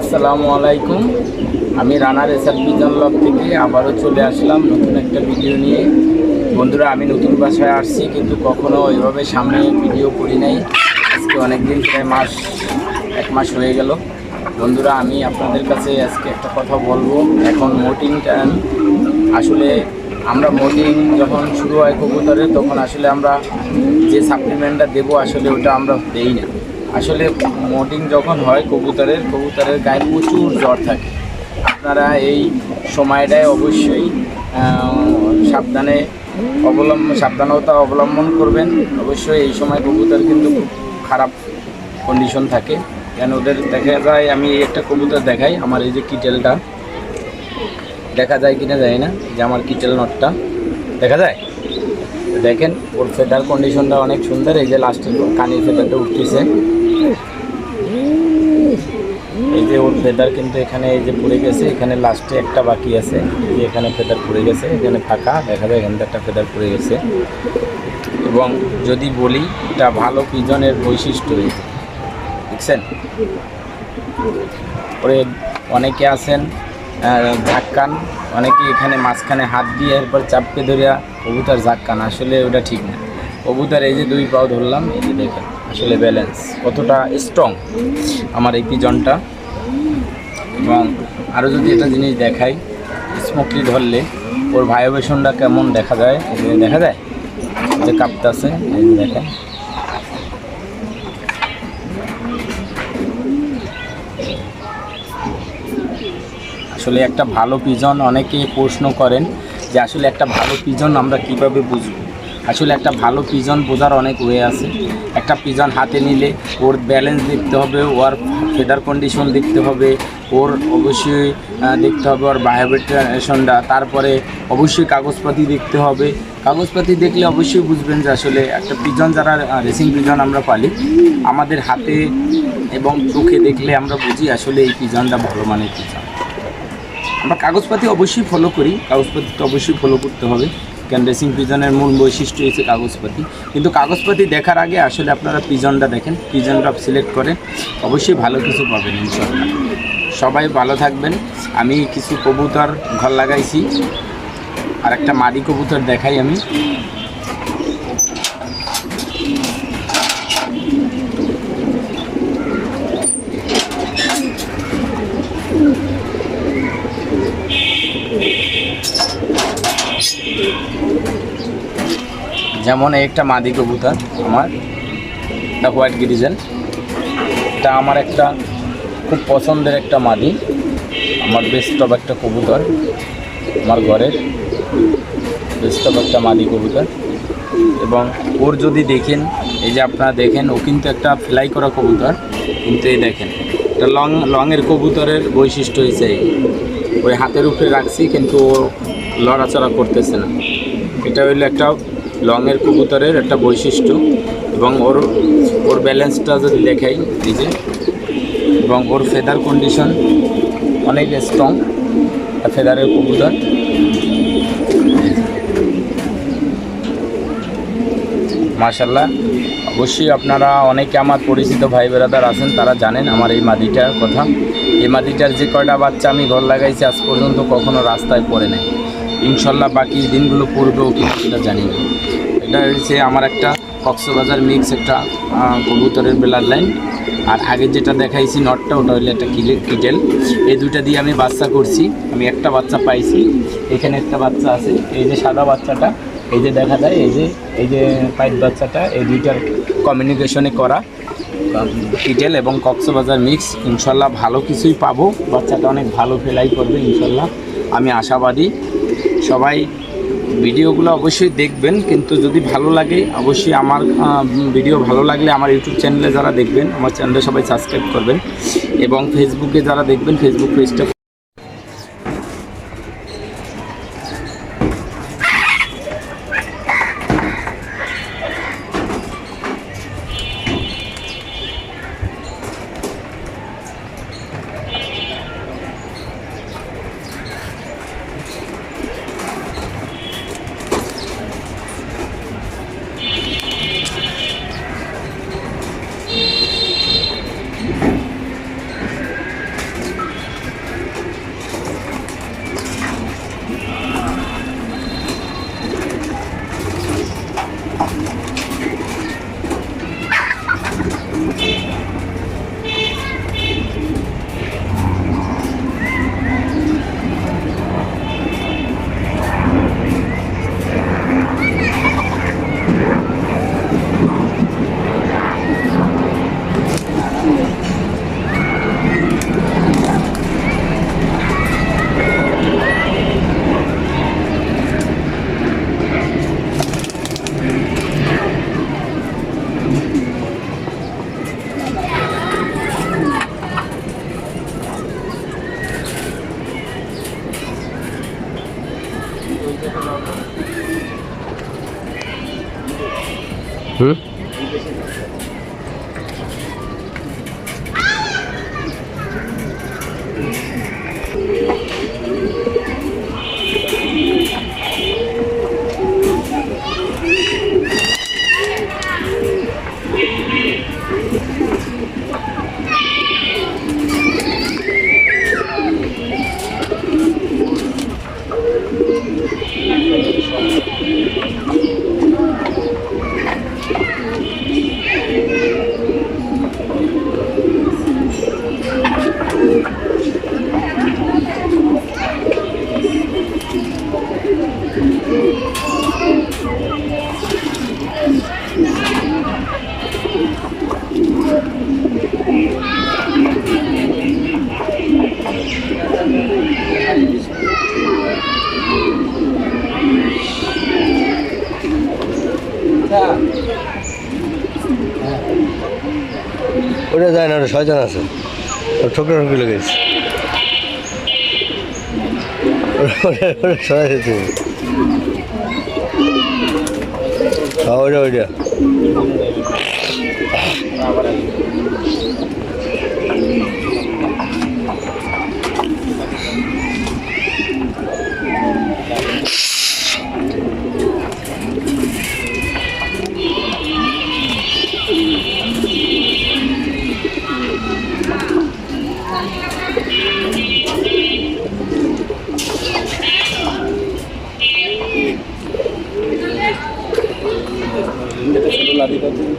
আসসালামু আলাইকুম। আমি রানার এসআর পিজন লব থেকে আবারও চলে আসলাম নতুন একটা ভিডিও নিয়ে। বন্ধুরা, আমি নতুন বাসায় আসছি, কিন্তু কখনো ওইভাবে সামনে ভিডিও করি নাই। আজকে অনেকদিন প্রায় মাস, এক মাস হয়ে গেল। বন্ধুরা, আমি আপনাদের কাছে আজকে একটা কথা বলব। এখন মোটিং টাইম আসলে আমরা মোটিং যখন শুরু হয় কবুতরের, তখন আসলে আমরা যে সাপ্লিমেন্টটা দেবো, আসলে ওটা আমরা দেই না। আসলে মোটিং যখন হয় কবুতরের কবুতরের গায়ে প্রচুর জ্বর থাকে। আপনারা এই সময়টায় অবশ্যই সাবধানে অবলম্বন সাবধানতা অবলম্বন করবেন। অবশ্যই এই সময় কবুতর কিন্তু খারাপ কন্ডিশন থাকে। কেন ওদের দেখা যায়, আমি একটা কবুতর দেখাই, আমার এই যে কিটেলটা। দেখা যায় কিনা যায় না, যে আমার কিটেল নটটা। দেখা যায়? দেখেন, ওর ফেদার কন্ডিশনটা অনেক সুন্দর, এই যে লাস্টের কানের ফেদারটা উঠতেছে এই যে ওর ফেদার কিন্তু এখানে এই যে পড়ে গেছে, এখানে লাস্টে একটা বাকি আছে। যে এখানে ফেদার পড়ে গেছে, এখানে ফাঁকা, দেখা যায় এখানে একটা ফেদার পড়ে গেছে। এবং যদি বলি, এটা ভালো পিজনের বৈশিষ্ট্য। দেখছেন? পরে অনেকে আছেন ঝাক্কান অনেকে এখানে মাঝখানে হাত দিয়ে এরপর চাপকে ধরিয়া কবুতর ঝাক্কান আসলে ওটা ঠিক না। কবুতর এই যে দুই পাও ধরলাম, এই যে দেখেন, আসলে ব্যালেন্স কতটা স্ট্রং আমার এই পিজনটা। এবং আরও যদি একটা জিনিস দেখাই স্মোকলি ধরলে ওর ভাইব্রেশনটা কেমন দেখা যায়? দেখা যায়? যে কাঁপতাছে এই যে দেখেন আসলে একটা ভালো পিজন অনেকেই প্রশ্ন করেন যে, আসলে একটা ভালো পিজন আমরা কীভাবে বুঝব? আসলে একটা ভালো পিজন বোঝার অনেক ওয়ে আছে। একটা পিজন হাতে নিলে ওর ব্যালেন্স দেখতে হবে, ওর ফেদার কন্ডিশন দেখতে হবে, ওর অবশ্যই দেখতে হবে ওর ভাইব্রেশনটা তারপরে অবশ্যই কাগজপাতি দেখতে হবে। কাগজপাতি দেখলে অবশ্যই বুঝবেন যে আসলে একটা পিজন যারা রেসিং পিজন আমরা পালি, আমাদের হাতে এবং চোখে দেখলে আমরা বুঝি আসলে এই পিজনটা ভালো মানের পিজন। আমরা কাগজপাতি অবশ্যই ফলো করি, কাগজপাতি তো অবশ্যই ফলো করতে হবে। কেন রেসিং পিজনের মূল বৈশিষ্ট্য হচ্ছে কাগজপাতি। কিন্তু কাগজপাতি দেখার আগে আসলে আপনারা পিজনটা দেখেন, পিজনটা সিলেক্ট করেন। অবশ্যই ভালো কিছু পাবেন ইনশাল্লাহ সবাই ভালো থাকবেন। আমি কিছু কবুতর ঘর লাগাইছি। আর একটা মাদি কবুতর দেখাই আমি। যেমন এই একটা মাদি কবুতর আমার দ্য হোয়াইট গিরিজেন এটা আমার একটা খুব পছন্দের একটা মাদি, আমার বেস্ট অফ একটা কবুতর, আমার ঘরের বেস্ট অফ একটা মাদি কবুতর। এবং ওর যদি দেখেন, এই যে আপনারা দেখেন, ও কিন্তু একটা ফ্লাই করা কবুতর, কিন্তু এই দেখেন এটা লং লংয়ের কবুতরের বৈশিষ্ট্য হয়েছে ওই হাতের উপরে রাখছি, কিন্তু ও লড়াচড়া করতেছে না। এটা হইল একটা লংয়ের কবুতরের একটা বৈশিষ্ট্য এবং ওর ওর ব্যালেন্সটা যদি দেখাই যে, এবং ওর ফেদার কন্ডিশন অনেক স্ট্রং ফেদারের কবুতর। মাশাল্লাহ অবশ্যই আপনারা অনেকে আমার পরিচিত ভাই বেরাদার আছেন, তারা জানেন আমার এই মাদিটার কথা। এই মাদিটার যে কয়টা বাচ্চা আমি ঘর লাগাইছি, আজ পর্যন্ত কখনো রাস্তায় পড়ে নাই। ইনশাল্লাহ বাকি দিনগুলো পড়বেও কি সেটা জানি না। এটা হচ্ছে আমার একটা কক্সবাজার মিক্স একটা কবুতরের বেলার লাইন আর আগে যেটা দেখাইছি নটটা, ওটা হলো একটা কিটেল। এই দুইটা দিয়ে আমি বাচ্চা করছি। আমি একটা বাচ্চা পাইছি। এখানে একটা বাচ্চা আছে। এই যে সাদা বাচ্চাটা, এই যে দেখা যায়, এই যে এই যে পাইপ বাচ্চাটা, এই দুইটার কমিউনিকেশনে করা। কিটেল এবং কক্সবাজার মিক্স, ইনশাল্লাহ ভালো কিছুই পাবো। বাচ্চাটা অনেক ভালো ফেলাই করবে, ইনশাল্লাহ। আমি আশাবাদী। সবাই ভিডিওগুলো অবশ্যই দেখবেন, কিন্তু যদি ভালো লাগে অবশ্যই আমার ভিডিও ভালো লাগলে আমার ইউটিউব চ্যানেলে যারা দেখবেন, আমার চ্যানেলে সবাই সাবস্ক্রাইব করবেন এবং ফেসবুকে যারা দেখবেন ফেসবুক পেজটা Hmm? ওটা যায় না ওটা শয়তান আছে। ওর ঠোকরা ঠোকরি লেগেছে। ওটা। হ্যাঁ ওইটা ওইটা। la vida.